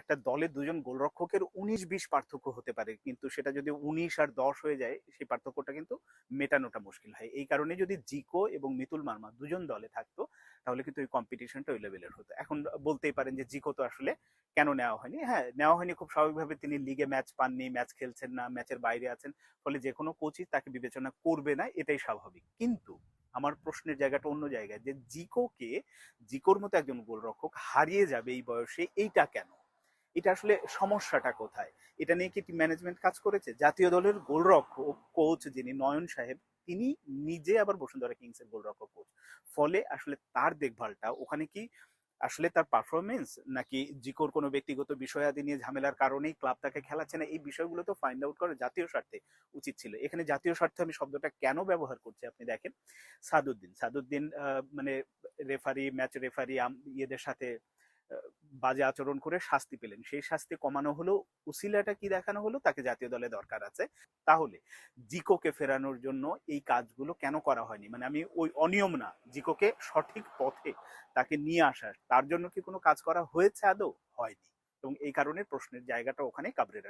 একটা দলের দুজন গোলরক্ষকের উনিশ বিশ পার্থক্য হতে পারে। কিন্তু সেটা যদি উনিশ আর দশ হয়ে যায়, সেই পার্থক্যটা কিন্তু মেটানোটা মুশকিল হয়। এই কারণে যদি জিকো এবং মিতুল মার্মা দুজন দলে থাকতো, তাহলে কিন্তু এই কম্পিটিশনটা ওই লেভেলের হতো। এখন বলতেই পারেন যে জিকো তো আসলে কেন নেওয়া হয়নি? হ্যাঁ নেওয়া হয়নি খুব স্বাভাবিকভাবে তিনি লিগে ম্যাচ পাননি ম্যাচ খেলছেন না ম্যাচের বাইরে আছেন, ফলে যে কোনো কোচই তাকে বিবেচনা করবে না, এটাই স্বাভাবিক। কিন্তু আমার প্রশ্নের জায়গাটা অন্য জায়গায় যে জিকোকে, জিকোর মতো একজন গোলরক্ষক হারিয়ে যাবে এই বয়সে, এইটা কেন? এটা আসলে সমস্যাটা কোথায়? এটা নিয়ে কি টিম ম্যানেজমেন্ট কাজ করেছে? জাতীয় দলের গোলরক্ষক কোচ যিনি নয়ন সাহেব, তিনি নিজে আবার বসুন্ধরা কিংসের গোলরক্ষক কোচ ফলে আসলে তার দেখভালটা, ওখানে কি আসলে তার পারফরমেন্স নাকি জিকোর কোনো ব্যক্তিগত বিষয়াদি নিয়ে ঝামেলার কারণেই ক্লাব তাকে খেলাচ্ছে না, এই বিষয়গুলো তো ফাইন্ড আউট করা জাতীয় স্বার্থে উচিত ছিল। এখানে জাতীয় স্বার্থে আমি শব্দটা কেন ব্যবহার করছি আপনি দেখেন? সাদুদ্দিন সাদুদ্দিন মানে রেফারি ম্যাচ রেফারি ইয়েদের সাথে বাজে আচরণ করে শাস্তি পেলেন। সেই শাস্তি কমানো হলো উসিলাটা কি দেখানো হলো? তাকে জাতীয় দলে দরকার আছে। তাহলে জিকোকে ফেরানোর জন্য এই কাজগুলো কেন করা হয়নি? মানে আমি ওই অনিয়ম না, জিকোকে সঠিক পথে তাকে নিয়ে আসার তার জন্য কি কোনো কাজ করা হয়েছে আদৌ? হয়নি। এবং এই কারণে প্রশ্নের জায়গাটা ওখানে কাবরেরা